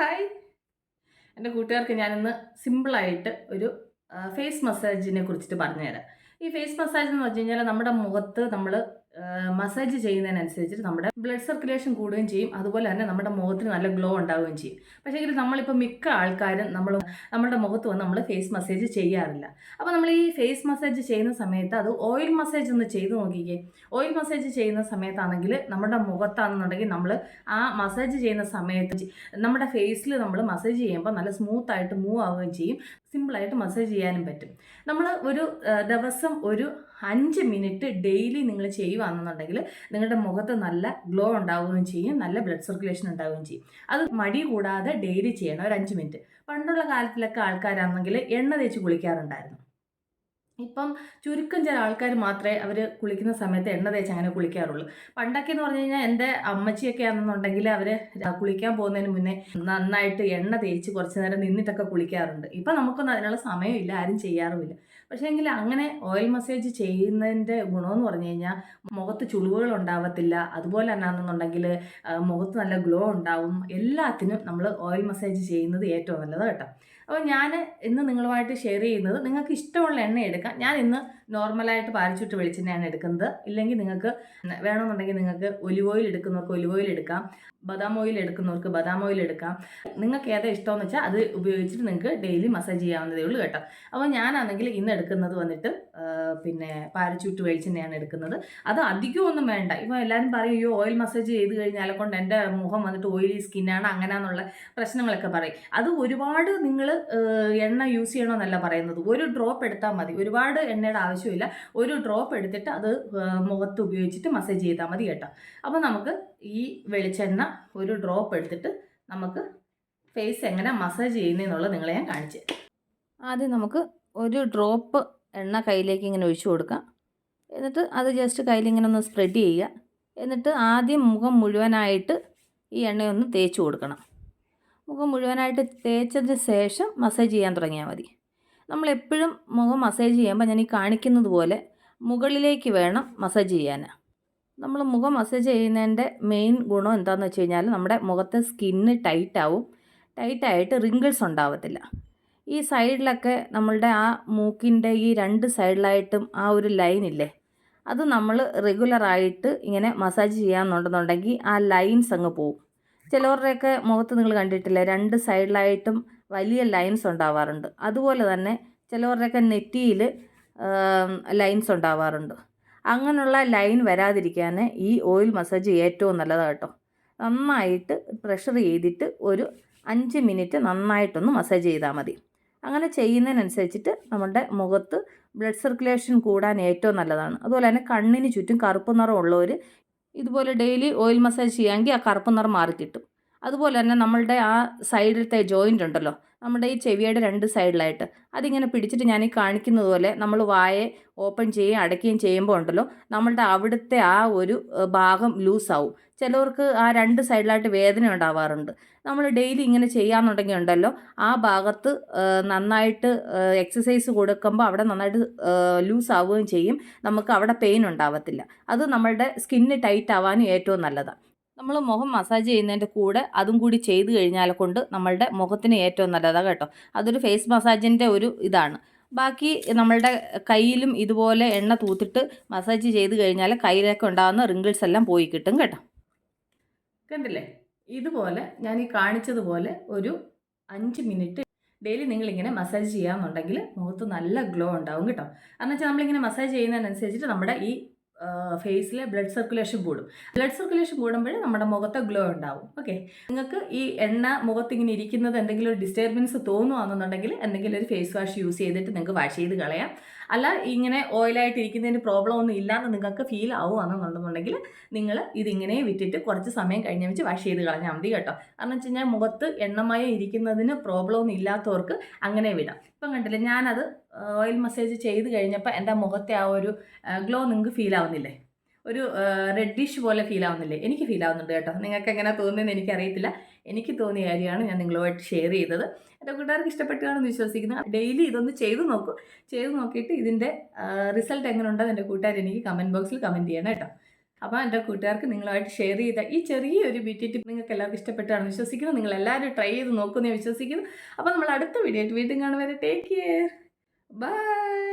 Hi എന്റെ കൂട്ടുകാർക്ക് ഞാനിന്ന് സിമ്പിളായിട്ട് ഒരു ഫേസ് മസാജിനെ കുറിച്ചിട്ട് പറഞ്ഞുതരാം. ഈ ഫേസ് മസാജ് എന്ന് വെച്ച് കഴിഞ്ഞാൽ നമ്മുടെ മുഖത്ത് നമ്മൾ മസാജ് ചെയ്യുന്നതിനനുസരിച്ചിട്ട് നമ്മുടെ ബ്ലഡ് സർക്കുലേഷൻ കൂടുകയും ചെയ്യും. അതുപോലെ തന്നെ നമ്മുടെ മുഖത്തിന് നല്ല ഗ്ലോ ഉണ്ടാവുകയും ചെയ്യും. പക്ഷേ എങ്കിൽ നമ്മളിപ്പോൾ മിക്ക ആൾക്കാരും നമ്മൾ നമ്മുടെ മുഖത്ത് വന്ന് നമ്മൾ ഫേസ് മസാജ് ചെയ്യാറില്ല. അപ്പോൾ നമ്മൾ ഈ ഫേസ് മസാജ് ചെയ്യുന്ന സമയത്ത് അത് ഓയിൽ മസാജ് ഒന്ന് ചെയ്ത് നോക്കിക്കേ. ഓയിൽ മസാജ് ചെയ്യുന്ന സമയത്താണെങ്കിൽ നമ്മുടെ മുഖത്താണെന്നുണ്ടെങ്കിൽ നമ്മൾ ആ മസാജ് ചെയ്യുന്ന സമയത്ത് നമ്മുടെ ഫേസിൽ നമ്മൾ മസാജ് ചെയ്യുമ്പോൾ നല്ല സ്മൂത്തായിട്ട് മൂവ് ആവുകയും ചെയ്യും. സിമ്പിളായിട്ട് മസാജ് ചെയ്യാനും പറ്റും. നമ്മൾ ഒരു ദിവസം ഒരു അഞ്ച് മിനിറ്റ് ഡെയിലി നിങ്ങൾ ചെയ്യുകയാണെന്നുണ്ടെങ്കിൽ നിങ്ങളുടെ മുഖത്ത് നല്ല ഗ്ലോ ഉണ്ടാവുകയും ചെയ്യും നല്ല ബ്ലഡ് സർക്കുലേഷൻ ഉണ്ടാവുകയും ചെയ്യും. അത് മടി കൂടാതെ ഡെയിലി ചെയ്യണം ഒരു അഞ്ച് മിനിറ്റ്. പണ്ടുള്ള കാലത്തിലൊക്കെ ആൾക്കാരാണെങ്കിൽ എണ്ണ തേച്ച് കുളിക്കാറുണ്ടായിരുന്നു. ഇപ്പം ചുരുക്കം ചില ആൾക്കാർ മാത്രമേ അവർ കുളിക്കുന്ന സമയത്ത് എണ്ണ തേച്ച് അങ്ങനെ കുളിക്കാറുള്ളൂ. പണ്ടൊക്കെ എന്ന് പറഞ്ഞു കഴിഞ്ഞാൽ എന്റെ അമ്മച്ചിയൊക്കെ ആണെന്നുണ്ടെങ്കിൽ അവർ കുളിക്കാൻ പോകുന്നതിന് മുന്നേ നന്നായിട്ട് എണ്ണ തേച്ച് കുറച്ച് നേരം നിന്നിട്ടൊക്കെ കുളിക്കാറുണ്ട്. ഇപ്പം നമുക്കൊന്നും അതിനുള്ള സമയമില്ല ആരും ചെയ്യാറുമില്ല. പക്ഷേ എങ്കിൽ അങ്ങനെ ഓയിൽ മസാജ് ചെയ്യുന്നതിന്റെ ഗുണമെന്ന് പറഞ്ഞു കഴിഞ്ഞാൽ മുഖത്ത് ചുളിവുകൾ ഉണ്ടാവത്തില്ല. അതുപോലെ തന്നെ ആണെന്നുണ്ടെങ്കിൽ മുഖത്ത് നല്ല ഗ്ലോ ഉണ്ടാവും. എല്ലാത്തിനും നമ്മൾ ഓയിൽ മസാജ് ചെയ്യുന്നത് ഏറ്റവും നല്ലത് കേട്ടോ. അപ്പോൾ ഞാൻ ഇന്ന് നിങ്ങളുമായിട്ട് ഷെയർ ചെയ്യുന്നത് നിങ്ങൾക്ക് ഇഷ്ടമുള്ള എണ്ണ എടുക്കാം. ഞാൻ ഇന്ന് നോർമലായിട്ട് പാരച്ചൂട്ട് വെളിച്ചെണ്ണയാണ് എടുക്കുന്നത്. ഇല്ലെങ്കിൽ നിങ്ങൾക്ക് വേണമെന്നുണ്ടെങ്കിൽ നിങ്ങൾക്ക് ഒലിവ് ഓയിൽ എടുക്കുന്നവർക്ക് ഒലിവ് ഓയിൽ എടുക്കാം. ബദാം ഓയിൽ എടുക്കുന്നവർക്ക് ബദാം ഓയിൽ എടുക്കാം. നിങ്ങൾക്ക് ഏതാ ഇഷ്ടമെന്ന് വെച്ചാൽ അത് ഉപയോഗിച്ചിട്ട് നിങ്ങൾക്ക് ഡെയിലി മസാജ് ചെയ്യാവുന്നതേ ഉള്ളൂ കേട്ടോ. അപ്പോൾ ഞാനാണെങ്കിൽ ഇന്ന് എടുക്കുന്നത് വന്നിട്ട് പിന്നെ പാരച്യൂട്ട് വെളിച്ചെണ്ണയാണ് എടുക്കുന്നത്. അത് അധികമൊന്നും വേണ്ട. ഇപ്പോൾ എല്ലാവരും പറയും അയ്യോ ഓയിൽ മസാജ് ചെയ്ത് കഴിഞ്ഞാൽ കൊണ്ട് എന്റെ മുഖം വന്നിട്ട് ഓയിലി സ്കിന്നാണ് അങ്ങനെയാണെന്നുള്ള പ്രശ്നങ്ങളൊക്കെ പറയും. അത് ഒരുപാട് നിങ്ങൾ എണ്ണ യൂസ് ചെയ്യണമെന്നല്ല പറയുന്നത്. ഒരു ഡ്രോപ്പ് എടുത്താൽ മതി. ഒരുപാട് എണ്ണയുടെ ആവശ്യമില്ല. ഒരു ഡ്രോപ്പ് എടുത്തിട്ട് അത് മുഖത്ത് ഉപയോഗിച്ചിട്ട് മസാജ് ചെയ്താൽ മതി കേട്ടോ. അപ്പോൾ നമുക്ക് ഈ വെളിച്ചെണ്ണ ഒരു ഡ്രോപ്പ് എടുത്തിട്ട് നമുക്ക് ഫേസ് എങ്ങനെ മസാജ് ചെയ്യുന്നതെന്നുള്ളത് നിങ്ങളെ ഞാൻ കാണിച്ചു ആദ്യം നമുക്ക് ഒരു ഡ്രോപ്പ് എണ്ണ കയ്യിലേക്ക് ഇങ്ങനെ ഒഴിച്ചു കൊടുക്കാം എന്നിട്ട് അത് ജസ്റ്റ് കയ്യിൽ ഇങ്ങനെ ഒന്ന് സ്പ്രെഡ് ചെയ്യുക. എന്നിട്ട് ആദ്യം മുഖം മുഴുവനായിട്ട് ഈ എണ്ണയൊന്ന് തേച്ച് കൊടുക്കണം. മുഖം മുഴുവനായിട്ട് തേച്ചതിന് ശേഷം മസാജ് ചെയ്യാൻ തുടങ്ങിയാൽ മതി. നമ്മളെപ്പോഴും മുഖം മസാജ് ചെയ്യുമ്പോൾ ഞാൻ ഈ കാണിക്കുന്നത് പോലെ മുകളിലേക്ക് വേണം മസാജ് ചെയ്യാൻ. നമ്മൾ മുഖം മസാജ് ചെയ്യുന്നതിന്റെ മെയിൻ ഗുണം എന്താണെന്ന് വെച്ച് കഴിഞ്ഞാൽ നമ്മുടെ മുഖത്തെ സ്കിന്ന് ടൈറ്റാവും ടൈറ്റായിട്ട് റിങ്കിൾസ് ഉണ്ടാവത്തില്ല. ഈ സൈഡിലൊക്കെ നമ്മളുടെ ആ മൂക്കിന്റെ ഈ രണ്ട് സൈഡിലായിട്ടും ആ ഒരു ലൈൻ ഇല്ലേ അത് നമ്മൾ റെഗുലറായിട്ട് ഇങ്ങനെ മസാജ് ചെയ്യാമെന്നുണ്ടെന്നുണ്ടെങ്കിൽ ആ ലൈൻസ് അങ്ങ് പോവും. ചിലവരുടെയൊക്കെ മുഖത്ത് നിങ്ങൾ കണ്ടിട്ടില്ലേ രണ്ട് സൈഡിലായിട്ടും വലിയ ലൈൻസ് ഉണ്ടാവാറുണ്ട്. അതുപോലെ തന്നെ ചിലവരുടെയൊക്കെ നെറ്റിയിൽ ലൈൻസ് ഉണ്ടാവാറുണ്ട്. അങ്ങനെയുള്ള ലൈൻ വരാതിരിക്കാൻ ഈ ഓയിൽ മസാജ് ഏറ്റവും നല്ലതാണ് കേട്ടോ. നന്നായിട്ട് പ്രഷർ ചെയ്തിട്ട് ഒരു അഞ്ച് മിനിറ്റ് നന്നായിട്ടൊന്ന് മസാജ് ചെയ്താൽ മതി. അങ്ങനെ ചെയ്യുന്നതിനനുസരിച്ചിട്ട് നമ്മുടെ മുഖത്ത് ബ്ലഡ് സർക്കുലേഷൻ കൂടാൻ ഏറ്റവും നല്ലതാണ്. അതുപോലെ തന്നെ കണ്ണിന് ചുറ്റും കറുപ്പ് നിറം ഉള്ളവർ ഇതുപോലെ ഡെയിലി ഓയിൽ മസാജ് ചെയ്യാമെങ്കിൽ ആ കറുപ്പ് നിറം മാറി കിട്ടും അതുപോലെ തന്നെ നമ്മളുടെ ആ സൈഡിലത്തെ ജോയിന്റ് ഉണ്ടല്ലോ നമ്മുടെ ഈ ചെവിയുടെ രണ്ട് സൈഡിലായിട്ട്. അതിങ്ങനെ പിടിച്ചിട്ട് ഞാൻ ഈ കാണിക്കുന്നത് പോലെ നമ്മൾ വായെ ഓപ്പൺ ചെയ്യുകയും അടയ്ക്കുകയും ചെയ്യുമ്പോൾ ഉണ്ടല്ലോ നമ്മളുടെ അവിടുത്തെ ആ ഒരു ഭാഗം ലൂസാവും. ചിലവർക്ക് ആ രണ്ട് സൈഡിലായിട്ട് വേദന ഉണ്ടാവാറുണ്ട്. നമ്മൾ ഡെയിലി ഇങ്ങനെ ചെയ്യാന്നുണ്ടെങ്കിൽ ഉണ്ടല്ലോ ആ ഭാഗത്ത് നന്നായിട്ട് എക്സസൈസ് കൊടുക്കുമ്പോൾ അവിടെ നന്നായിട്ട് ലൂസ് ആവുകയും ചെയ്യും. നമുക്ക് അവിടെ പെയിൻ ഉണ്ടാവത്തില്ല. അത് നമ്മളുടെ സ്കിന്ന് ടൈറ്റ് ആവാനും ഏറ്റവും നല്ലതാണ്. നമ്മൾ മുഖം മസാജ് ചെയ്യുന്നതിന്റെ കൂടെ അതും കൂടി ചെയ്ത് കഴിഞ്ഞാൽ കൊണ്ട് നമ്മളുടെ മുഖത്തിന് ഏറ്റവും നല്ലതാണ് കേട്ടോ. അതൊരു ഫേസ് മസാജിന്റെ ഒരു ഇതാണ്. ബാക്കി നമ്മളുടെ കയ്യിലും ഇതുപോലെ എണ്ണ തൂത്തിട്ട് മസാജ് ചെയ്ത് കഴിഞ്ഞാൽ കയ്യിലൊക്കെ ഉണ്ടാകുന്ന റിങ്കിൾസ് എല്ലാം പോയി കിട്ടും കേട്ടോ. കണ്ടില്ലേ? ഇതുപോലെ ഞാൻ ഈ കാണിച്ചതുപോലെ ഒരു അഞ്ച് മിനിറ്റ് ഡെയിലി നിങ്ങളിങ്ങനെ മസാജ് ചെയ്യാമെന്നുണ്ടെങ്കിൽ മുഖത്ത് നല്ല ഗ്ലോ ഉണ്ടാവും കേട്ടോ. എന്നുവെച്ചാൽ വെച്ചാൽ നമ്മളിങ്ങനെ മസാജ് ചെയ്യുന്നതിനനുസരിച്ചിട്ട് നമ്മുടെ ഈ ഫേസിലെ ബ്ലഡ് സർക്കുലേഷൻ കൂടും. ബ്ലഡ് സർക്കുലേഷൻ കൂടുമ്പോൾ നമ്മുടെ മുഖത്തെ ഗ്ലോ ഉണ്ടാവും. ഓക്കെ നിങ്ങൾക്ക് ഈ എണ്ണ മുഖത്ത് ഇങ്ങനെ ഇരിക്കുന്നത് എന്തെങ്കിലും ഒരു ഡിസ്റ്റർബൻസ് തോന്നുവാണെന്നുണ്ടെങ്കിൽ എന്തെങ്കിലും ഒരു ഫേസ് വാഷ് യൂസ് ചെയ്തിട്ട് നിങ്ങൾക്ക് വാഷ് ചെയ്ത് കളയാം. അല്ല ഇങ്ങനെ ഓയിലായിട്ട് ഇരിക്കുന്നതിന് പ്രോബ്ലം ഒന്നും ഇല്ലാന്ന് നിങ്ങൾക്ക് ഫീൽ ആവുകയാണെന്നുണ്ടെന്നുണ്ടെങ്കിൽ നിങ്ങൾ ഇതിങ്ങനെ വിറ്റിട്ട് കുറച്ച് സമയം കഴിഞ്ഞ് വെച്ച് വാഷ് ചെയ്ത് കളഞ്ഞാൽ മതി കേട്ടോ. കാരണം വെച്ച് കഴിഞ്ഞാൽ മുഖത്ത് എണ്ണമയം ഇരിക്കുന്നതിന് പ്രോബ്ലം ഒന്നും ഇല്ലാത്തവർക്ക് അങ്ങനെ വിടാം. ഇപ്പം കണ്ടില്ലേ ഞാനത് ഓയിൽ മസാജ് ചെയ്ത് കഴിഞ്ഞപ്പോൾ എന്റെ മുഖത്തെ ആ ഒരു ഗ്ലോ നിങ്ങൾക്ക് ഫീൽ ആവുന്നില്ലേ? ഒരു റെഡിഷ് പോലെ ഫീൽ ആവുന്നില്ലേ? എനിക്ക് ഫീൽ ആവുന്നുണ്ട് കേട്ടോ. നിങ്ങൾക്ക് എങ്ങനെ തോന്നിയെന്ന് എനിക്കറിയത്തില്ല. എനിക്ക് തോന്നിയ കാര്യമാണ് ഞാൻ നിങ്ങളുമായിട്ട് ഷെയർ ചെയ്തത്. എന്റെ കൂട്ടുകാർക്ക് ഇഷ്ടപ്പെട്ടാണെന്ന് വിശ്വസിക്കുന്നു. ഡെയിലി ഇതൊന്ന് ചെയ്തു നോക്കും. ചെയ്ത് നോക്കിയിട്ട് ഇതിന്റെ റിസൾട്ട് എങ്ങനെ ഉണ്ടെന്ന് എന്റെ കൂട്ടുകാർ എനിക്ക് കമന്റ് ബോക്സിൽ കമന്റ് ചെയ്യണം കേട്ടോ. അപ്പോൾ എന്റെ കൂട്ടുകാർക്ക് നിങ്ങളുമായിട്ട് ഷെയർ ചെയ്ത ഈ ചെറിയൊരു ബ്യൂട്ടി ടിപ്പ് നിങ്ങൾക്ക് എല്ലാവർക്കും ഇഷ്ടപ്പെട്ടാണെന്ന് വിശ്വസിക്കുന്നു. നിങ്ങൾ എല്ലാവരും ട്രൈ ചെയ്ത് നോക്കുമെന്ന് വിശ്വസിക്കുന്നു. അപ്പോൾ നമ്മൾ അടുത്ത വീഡിയോ ആയിട്ട് വീണ്ടും കാണുവരെ ടേക്ക് കെയർ Bye.